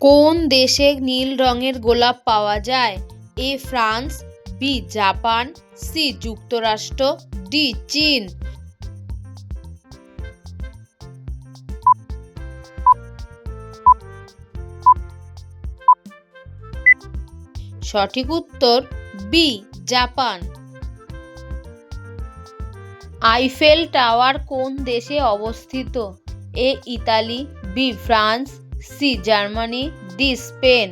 কোন দেশে নীল রঙের গোলাপ পাওয়া যায়? A France, B Japan, C যুক্তরাষ্ট্র, ডি চীন। সঠিক উত্তর, বি, জাপান। আইফেল টাওয়ার কোন দেশে অবস্থিত? A, Italy, B, France C, Germany, D, Spain.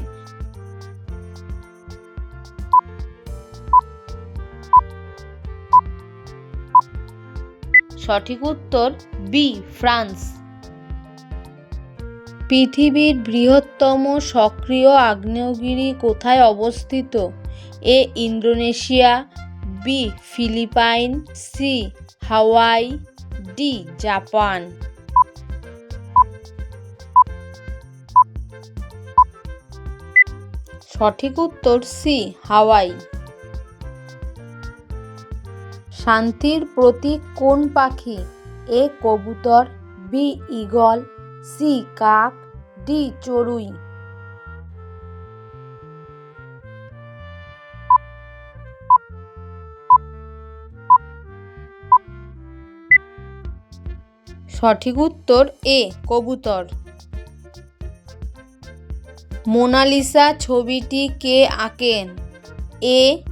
সঠিক উত্তর, বি, ফ্রান্স। পৃথিবীর বৃহত্তম সক্রিয় আগ্নেয়গিরি কোথায় অবস্থিত? A, Indonesia, B, Philippines, C, Hawaii, D, Japan. সঠিক উত্তর সি, হাওয়াই। শান্তির প্রতীক কোন পাখি? এ, কবুতর, বি, ঈগল, সি, কাক, ডি, চড়ুই। সঠিক উত্তর এ, কবুতর। মোনালিসা ছবিটি কে আঁকেন? A.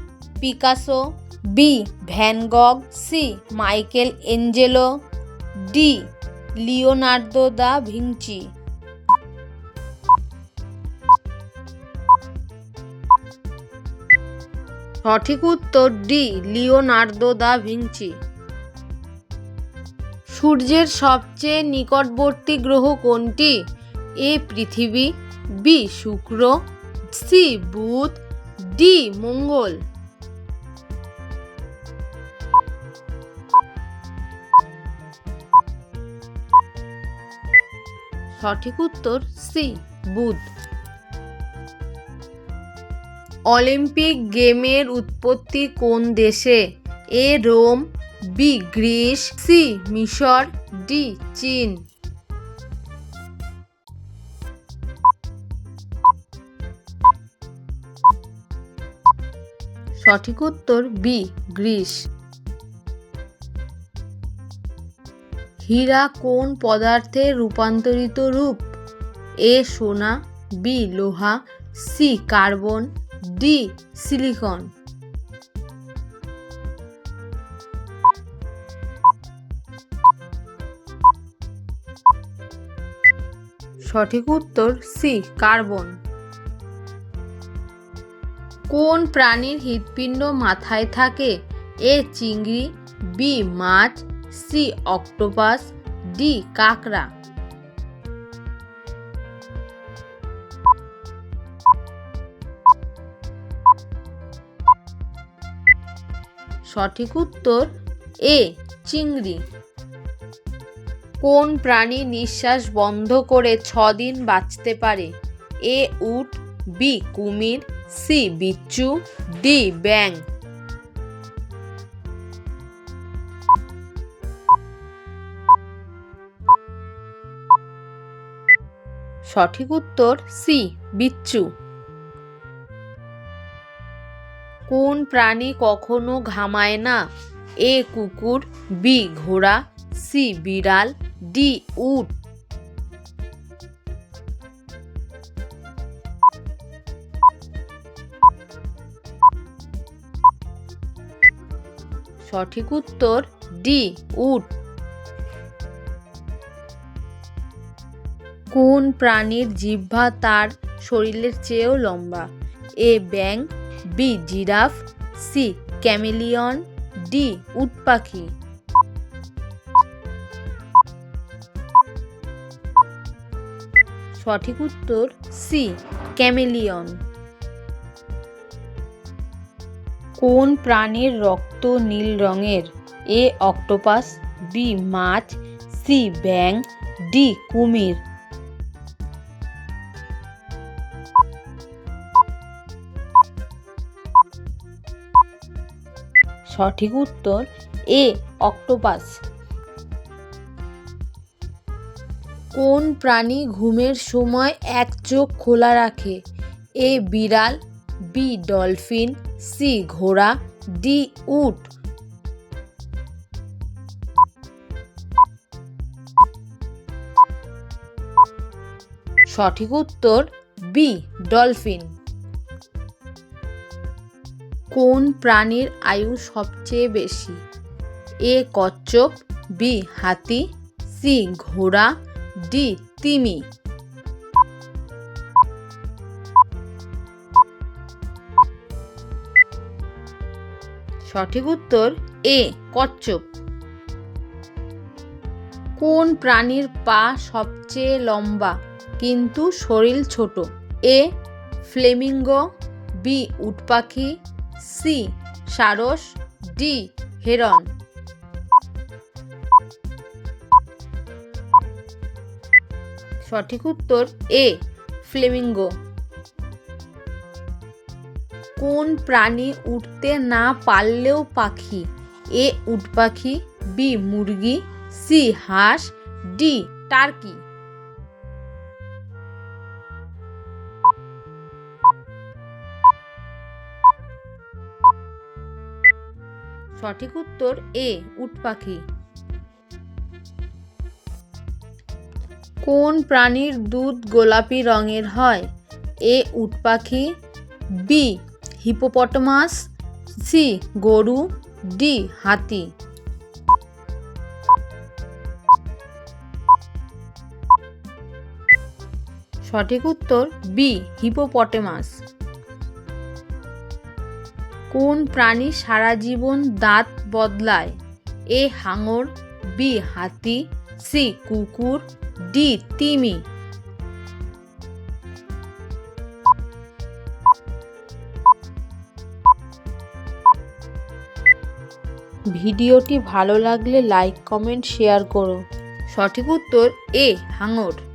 Picasso, B. Van Gogh, C. Michelangelo, D. Leonardo da Vinci. সঠিক উত্তর ডি. Leonardo da Vinci. সূর্যের সবচেয়ে নিকটবর্তী গ্রহ কোনটি? এ. পৃথিবী বি, শুক্র, সি, বুধ, ডি, মঙ্গল। সঠিক উত্তর সি, বুধ। অলিম্পিক গেমের উৎপত্তি কোন দেশে? A, Rome, B, Greece, C, মিশর, ডি, চীন। সঠিক উত্তর বি, গ্রিস। হীরা কোন পদার্থের রূপান্তরিত রূপ? এ, সোনা, বি, লোহা, সি, কার্বন, ডি, সিলিকন। সঠিক উত্তর সি, কার্বন। কোন প্রাণীর হৃৎপিণ্ড মাথায় থাকে? এ চিংড়ি, বি মাছ, সি অক্টোপাস, ডি কাঁকড়া। সঠিক উত্তর, এ চিংড়ি। কোন প্রাণী নিঃশ্বাস বন্ধ করে দিন বাঁচতে পারে? এ উট, বি কুমির সি বিচ্ছু, ডি ব্যাং। সঠিক উত্তর সি, বিচ্ছু। কোন প্রাণী কখনো ঘামায় না? এ কুকুর, বি ঘোড়া, সি বিড়াল, ডি উট। সঠিক উত্তর ডি, উট। কোন প্রাণীর জিহ্বা তার শরীরের চেয়েও লম্বা? A bang B, giraffe, C, chameleon, D, উট পাখি। সঠিক উত্তর সি, ক্যামেলিয়ন। কোন প্রাণীর রক্ত নীল রঙের? এ অক্টোপাস, বি মাছ, সি ব্যাং ডি কুমির। সঠিক উত্তর, এ অক্টোপাস। কোন প্রাণী ঘুমের সময় এক চোখ খোলা রাখে? এ বিড়াল, বি ডলফিন সি ঘোড়া, ডি উট। সঠিক উত্তর, বি, ডলফিন। কোন প্রাণীর আয়ু সবচেয়ে বেশি? এ, কচ্ছপ, বি, হাতি, সি, ঘোড়া, ডি, তিমি। সঠিক উত্তর এ, কচ্ছপ। কোন প্রাণীর পা সবচেয়ে লম্বা কিন্তু শরীর ছোট? এ, ফ্লেমিঙ্গো, বি উট পাখি সি, সারস, ডি, হেরন। সঠিক উত্তর এ, ফ্লেমিঙ্গো। কোন প্রাণী উঠতে না পারলেও পাখি? এ উট পাখি বি মুরগি, সি হাঁস, ডি টার্কি। সঠিক উত্তর এ উট পাখি কোন প্রাণীর দুধ গোলাপি রঙের হয়? এ উট পাখি বি হিপোপটমাস, সি, গরু, ডি, হাতি। সঠিক উত্তর, বি, হিপোপটেমাস। কোন প্রাণী সারা জীবন দাঁত বদলায়? এ, হাঙর, বি, হাতি, সি, কুকুর, ডি, তিমি। ভিডিওটি ভালো লাগলে লাইক কমেন্ট শেয়ার করো। সঠিক উত্তর এ হাঙর।